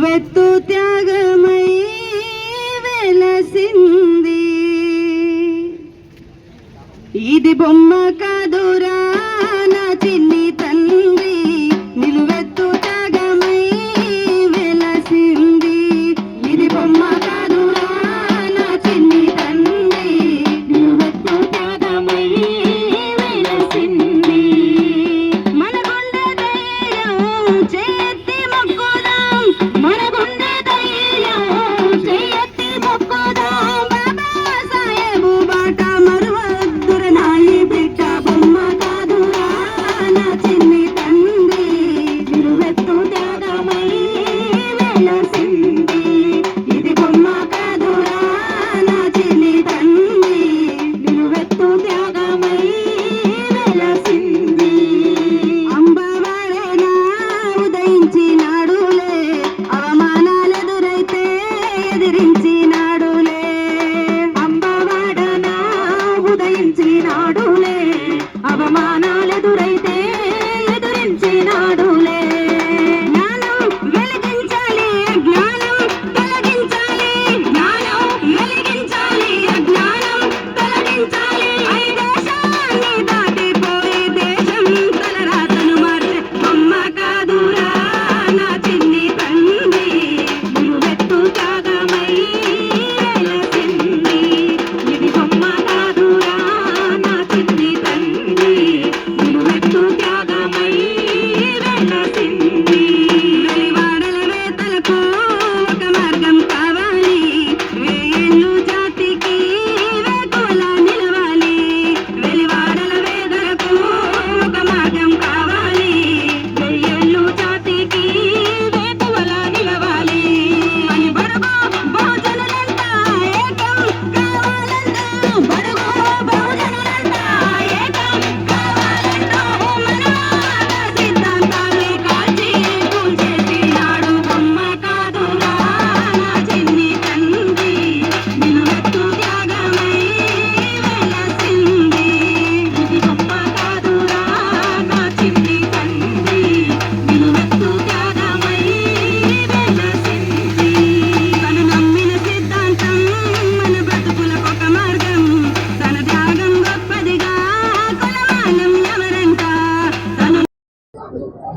నిలువెత్తు త్యాగమై వెలసింది. ఇది బొమ్మ కాదురా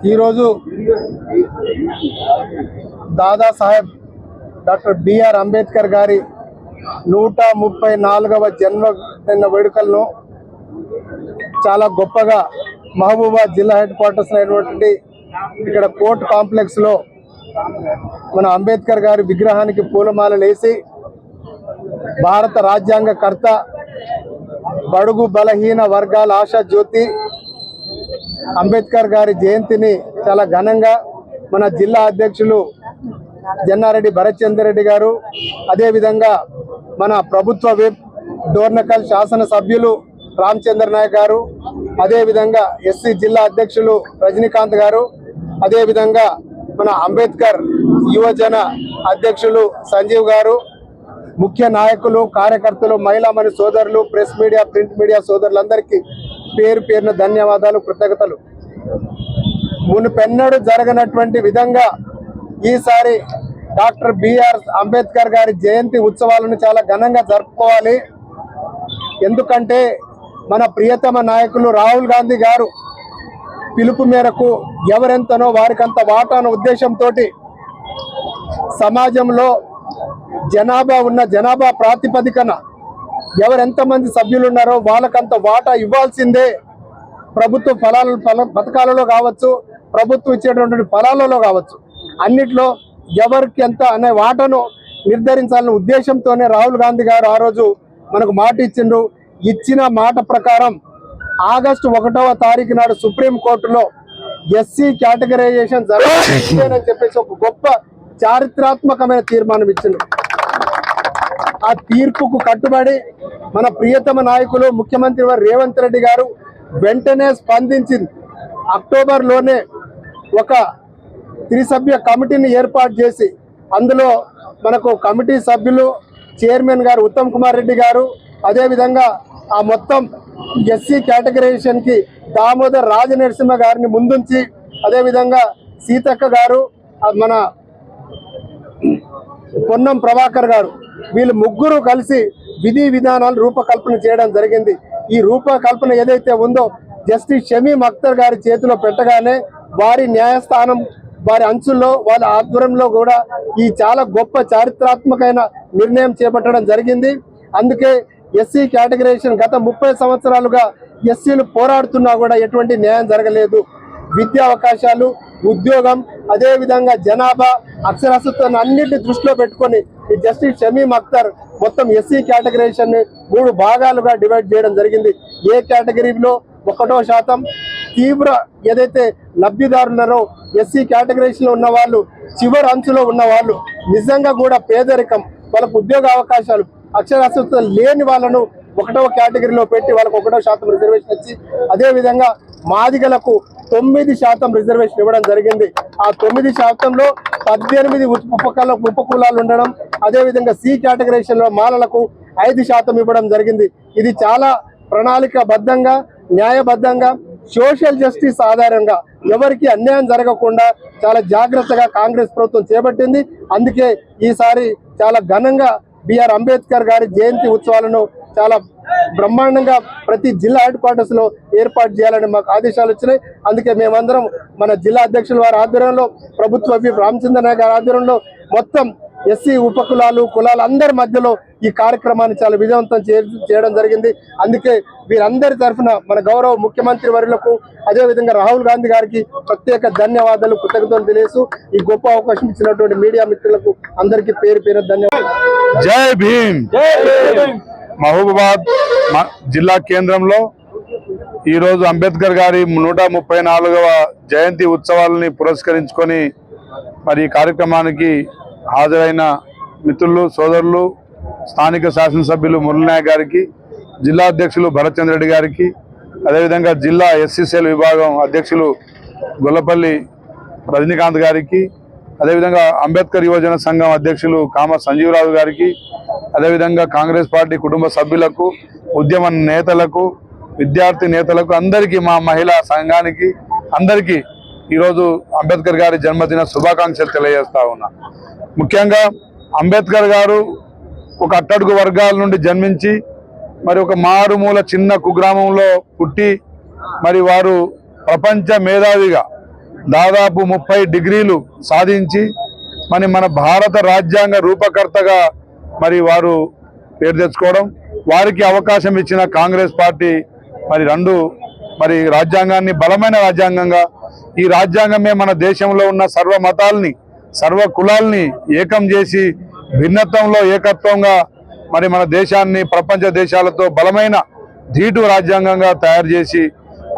ఈరోజు దాదాసాహెబ్ డాక్టర్ బిఆర్ అంబేద్కర్ గారి నూట ముప్పై నాలుగవ జన్మదిన వేడుకలను చాలా గొప్పగా మహబూబాద్ జిల్లా హెడ్ క్వార్టర్స్ అయినటువంటి ఇక్కడ కోర్ట్ కాంప్లెక్స్లో మన అంబేద్కర్ గారి విగ్రహానికి పూలమాలలు వేసి భారత రాజ్యాంగ కర్త బడుగు బలహీన వర్గాల ఆశా జ్యోతి అంబేద్కర్ గారి జయంతిని చాలా ఘనంగా మన జిల్లా అధ్యక్షులు జన్నారెడ్డి భరత్చంద్ర రెడ్డి గారు అదేవిధంగా మన ప్రభుత్వ విప్ డోర్నకల్ శాసనసభ్యులు రామచంద్ర నాయక్ గారు అదేవిధంగా ఎస్సీ జిల్లా అధ్యక్షులు రజనీకాంత్ గారు అదేవిధంగా మన అంబేద్కర్ యువజన అధ్యక్షులు సంజీవ్ గారు ముఖ్య నాయకులు కార్యకర్తలు మహిళామణి సోదరులు ప్రెస్ మీడియా ప్రింట్ మీడియా సోదరులందరికీ పేరు పేరున ధన్యవాదాలు కృతజ్ఞతలు. మునుపెన్నడు జరగనటువంటి విధంగా ఈసారి డాక్టర్ బిఆర్ అంబేద్కర్ గారి జయంతి ఉత్సవాలను చాలా ఘనంగా జరుపుకోవాలి. ఎందుకంటే మన ప్రియతమ నాయకులు రాహుల్ గాంధీ గారు పిలుపు మేరకు ఎవరెంతనో వారికంత వాటాన ఉద్దేశంతో సమాజంలో జనాభా ఉన్న జనాభా ప్రాతిపదికన ఎవరెంతమంది సభ్యులు ఉన్నారో వాళ్ళకంత వాటా ఇవ్వాల్సిందే. ప్రభుత్వ ఫలాలు ఫల పథకాలలో కావచ్చు ప్రభుత్వం ఇచ్చేటటువంటి ఫలాలలో కావచ్చు. అన్నిట్లో ఎవరికి ఎంత అనే వాటను నిర్ధారించాలనే ఉద్దేశంతోనే రాహుల్ గాంధీ గారు ఆ రోజు మనకు మాట ఇచ్చిండ్రు. ఇచ్చిన మాట ప్రకారం ఆగస్టు ఒకటవ తారీఖు నాడు సుప్రీం కోర్టులో ఎస్సీ కేటగరైజేషన్ జరగాలి అని చెప్పేసి ఒక గొప్ప చారిత్రాత్మకమైన తీర్మానం ఇచ్చిండ్రు. ఆ తీర్పుకు కట్టుబడి మన ప్రియతమ నాయకులు ముఖ్యమంత్రి వారు రేవంత్ రెడ్డి గారు వెంటనే స్పందించి అక్టోబర్లోనే ఒక త్రిసభ్య కమిటీని ఏర్పాటు చేసి అందులో మనకు కమిటీ సభ్యులు చైర్మన్ గారు ఉత్తమ్ కుమార్ రెడ్డి గారు అదేవిధంగా ఆ మొత్తం ఎస్సీ కేటగరైజేషన్కి దామోదర్ రాజనరసింహ గారిని ముందుంచి అదేవిధంగా సీతక్క గారు మన పొన్నం ప్రభాకర్ గారు వీళ్ళు ముగ్గురు కలిసి విధి విధానాలు రూపకల్పన చేయడం జరిగింది. ఈ రూపకల్పన ఏదైతే ఉందో జస్టిస్ షమీం అఖ్తర్ గారి చేతిలో పెట్టగానే వారి న్యాయస్థానం వారి అంచుల్లో వాళ్ళ ఆధ్వర్యంలో కూడా ఈ చాలా గొప్ప చారిత్రాత్మకమైన నిర్ణయం చేపట్టడం జరిగింది. అందుకే ఎస్సీ కేటగరైజేషన్ గత ముప్పై సంవత్సరాలుగా ఎస్సీలు పోరాడుతున్నా కూడా ఎటువంటి న్యాయం జరగలేదు. విద్యా అవకాశాలు ఉద్యోగం అదేవిధంగా జనాభా అక్షరాస్యతను అన్నింటిని దృష్టిలో పెట్టుకొని ఈ జస్టిస్ షమీమ్ అఖ్తర్ మొత్తం ఎస్సీ కేటగరైజేషన్ని మూడు భాగాలుగా డివైడ్ చేయడం జరిగింది. ఏ కేటగిరీలో? ఒకటో శాతం. తీవ్ర ఏదైతే లబ్ధిదారులరో ఎస్సీ కేటగరైజేషన్లో ఉన్న వాళ్ళు చివరి అంచులో ఉన్న వాళ్ళు నిజంగా కూడా పేదరికం వాళ్ళకు ఉద్యోగ అవకాశాలు అక్షరాస్యత లేని వాళ్ళను ఒకటవ కేటగిరీలో పెట్టి వాళ్ళకు ఒకటో శాతం రిజర్వేషన్ ఇచ్చి అదేవిధంగా మాదిగలకు తొమ్మిది శాతం రిజర్వేషన్ ఇవ్వడం జరిగింది. ఆ తొమ్మిది శాతంలో పద్దెనిమిది ఉపకుల ఉపకులాలు ఉండడం అదే విధంగా సి కేటగరేషన్లో మాలలకు ఐదు శాతం ఇవ్వడం జరిగింది. ఇది చాలా ప్రణాళికబద్ధంగా న్యాయబద్ధంగా సోషల్ జస్టిస్ ఆధారంగా ఎవరికి అన్యాయం జరగకుండా చాలా జాగ్రత్తగా కాంగ్రెస్ ప్రభుత్వం చేపట్టింది. అందుకే ఈసారి చాలా ఘనంగా బిఆర్ అంబేద్కర్ గారి జయంతి ఉత్సవాలను చాలా బ్రహ్మాండంగా ప్రతి జిల్లా హెడ్ క్వార్టర్స్లో ఏర్పాటు చేయాలని మాకు ఆదేశాలు వచ్చినాయి. అందుకే మేమందరం మన జిల్లా అధ్యక్షుల వారి ఆధ్వర్యంలో ప్రభుత్వ విప్ రామచంద్ర నాయక్ గారి ఆధ్వర్యంలో మొత్తం ఎస్సీ ఉపకులాలు కులాలు అందరి మధ్యలో ఈ కార్యక్రమాన్ని చాలా విజయవంతం చే- చేయడం జరిగింది. అందుకే వీరందరి తరఫున మన గౌరవ ముఖ్యమంత్రి వర్యులకు అదే విధంగా రాహుల్ గాంధీ గారికి ప్రత్యేక ధన్యవాదాలు కృతజ్ఞతలు తెలియజేస్తూ ఈ గొప్ప అవకాశం ఇచ్చినటువంటి మీడియా మిత్రులకు అందరికీ పేరు పేరు ధన్యవాదాలు. జై భీమ్! మహబూబాద్ మహబూబాబాద్ జిల్లా కేంద్రంలో ఈరోజు అంబేద్కర్ గారి నూట ముప్పై నాలుగవ జయంతి ఉత్సవాలని పురస్కరించుకొని మరి ఈ కార్యక్రమానికి హాజరైన మిత్రులు సోదరులు స్థానిక శాసనసభ్యులు మురళినాయక్ గారికి జిల్లా అధ్యక్షులు భరత్చంద్ర రెడ్డి గారికి అదేవిధంగా జిల్లా ఎస్సీసీఎల్ విభాగం అధ్యక్షులు గొల్లపల్లి రజనీకాంత్ గారికి అదేవిధంగా అంబేద్కర్ యువజన సంఘం అధ్యక్షులు కామ సంజీవరావు గారికి అదేవిధంగా కాంగ్రెస్ పార్టీ కుటుంబ సభ్యులకు ఉద్యమ నేతలకు విద్యార్థి నేతలకు అందరికీ మా మహిళా సంఘానికి అందరికీ ఈరోజు అంబేద్కర్ గారి జన్మదిన శుభాకాంక్షలు తెలియజేస్తా ఉన్నా. ముఖ్యంగా అంబేద్కర్ గారు ఒక అట్టడుగు వర్గాల నుండి జన్మించి మరి ఒక మారుమూల చిన్న కుగ్రామంలో పుట్టి మరి వారు ప్రపంచ మేధావిగా దాదాపు ముప్పై డిగ్రీలు సాధించి మరి మన భారత రాజ్యాంగ రూపకర్తగా మరి వారు పేరు తెచ్చుకోవడం వారికి అవకాశం ఇచ్చిన కాంగ్రెస్ పార్టీ మరి రెండు మరి రాజ్యాంగాన్ని బలమైన రాజ్యాంగంగా ఈ రాజ్యాంగమే మన దేశంలో ఉన్న సర్వ మతాల్ని సర్వ కులాల్ని ఏకం చేసి భిన్నత్వంలో ఏకత్వంగా మరి మన దేశాన్ని ప్రపంచ దేశాలతో బలమైన ధీటు రాజ్యాంగంగా తయారు చేసి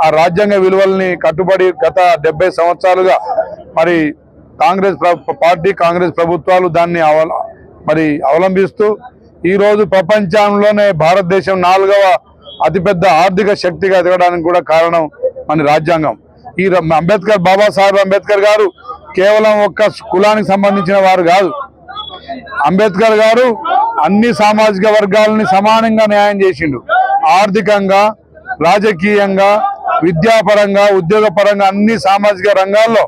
ఆ రాజ్యాంగ విలువల్ని కట్టుబడి గత డెబ్బై సంవత్సరాలుగా మరి కాంగ్రెస్ పార్టీ కాంగ్రెస్ ప్రభుత్వాలు దాన్ని అవల మరి అవలంబిస్తూ ఈరోజు ప్రపంచంలోనే భారతదేశం నాలుగవ అతిపెద్ద ఆర్థిక శక్తిగా ఎదగడానికి కూడా కారణం మన రాజ్యాంగం. ఈ అంబేద్కర్ బాబాసాహెబ్ అంబేద్కర్ గారు కేవలం ఒక్క కులానికి సంబంధించిన వారు కాదు. అంబేద్కర్ గారు అన్ని సామాజిక వర్గాలని సమానంగా న్యాయం చేసిండు. ఆర్థికంగా రాజకీయంగా విద్యాపరంగా ఉద్యోగపరంగా అన్ని సామాజిక రంగాల్లో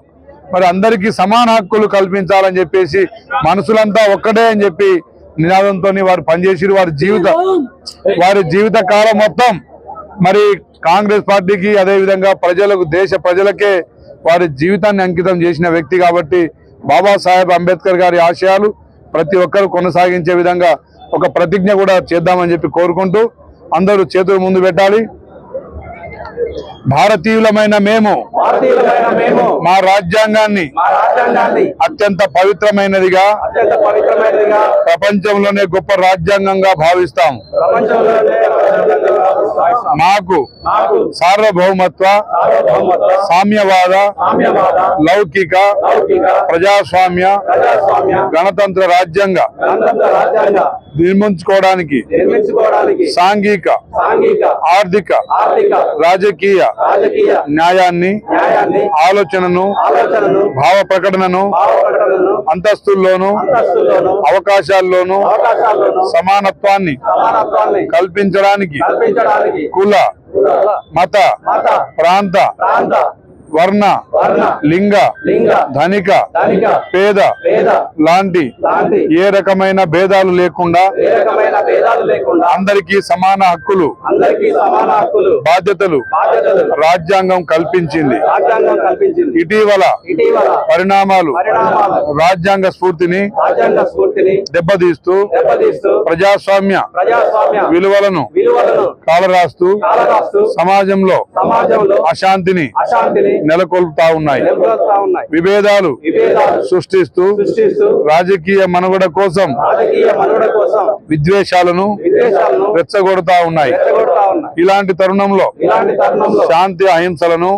మరి అందరికీ సమాన హక్కులు కల్పించాలని చెప్పేసి మనసులంతా ఒక్కటే అని చెప్పి నినాదంతో వారు పనిచేసి వారి జీవిత వారి జీవిత కాలం మొత్తం మరి కాంగ్రెస్ పార్టీకి అదే విధంగా ప్రజలకు దేశ ప్రజలకే వారి జీవితాన్ని అంకితం చేసిన వ్యక్తి కాబట్టి బాబాసాహెబ్ అంబేద్కర్ గారి ఆశయాలు ప్రతి ఒక్కరు కొనసాగించే విధంగా ఒక ప్రతిజ్ఞ కూడా చేద్దామని చెప్పి కోరుకుంటూ అందరూ చేతులు ముందు పెట్టాలి. భారతీయులమైన మేము మా రాజ్యాంగాన్ని అత్యంత పవిత్రమైనదిగా అత్యంత పవిత్రమైనదిగా ప్రపంచంలోనే గొప్ప రాజ్యాంగంగా భావిస్తాం. మాకు నాకు సార్వభౌమత్వ సామ్యవాద లౌకిక ప్రజాస్వామ్య గణతంత్ర రాజ్యాంగ నిర్మించుకోవడానికి సాంఘిక ఆర్థిక రాజకీయ న్యాయాన్ని ఆలోచనను భావ ప్రకటనను అంతస్తుల్లోనూ అవకాశాల్లోనూ సమానత్వాన్ని కల్పించడానికి కుల కుల, మత మత ప్రాంత ప్రాంత వర్ణ లింగ ధనిక పేద లాంటి ఏ రకమైన భేదాలు లేకుండా అందరికీ సమాన హక్కులు బాధ్యతలు రాజ్యాంగం కల్పించింది. ఇటీవల పరిణామాలు రాజ్యాంగ స్ఫూర్తిని దెబ్బతీస్తూ ప్రజాస్వామ్య విలువలను కాలరాస్తూ సమాజంలో అశాంతిని నెలకొల్పుతా ఉన్నాయి. విభేదాలు సృష్టిస్తూ రాజకీయ మనుగడ కోసం విద్వేషాలను రెచ్చగొడతా ఉన్నాయి. ఇలాంటి తరుణంలో శాంతి అహింసలను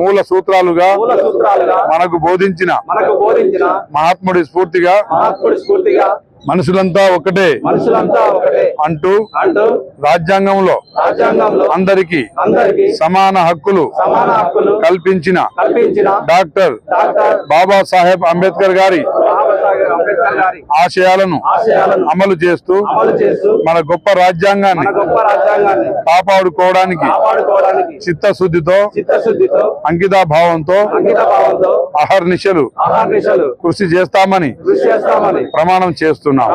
మూల సూత్రాలుగా మనకు బోధించిన మహాత్ముడి స్ఫూర్తిగా మనుషులంతా ఒకటే అంటూ అంటూ రాజ్యాంగంలో అందరికీ సమాన హక్కులు కల్పించిన కల్పించిన డాక్టర్ బాబాసాహెబ్ అంబేద్కర్ గారి ఆశయాలను అమలు చేస్తూ మన గొప్ప రాజ్యాంగాన్ని కాపాడుకోవడానికి చిత్తశుద్ధితో అంకితాభావంతో అంకిత భావంతో అహర్నిశలు కృషి చేస్తామని ప్రమాణం చేస్తున్నాం.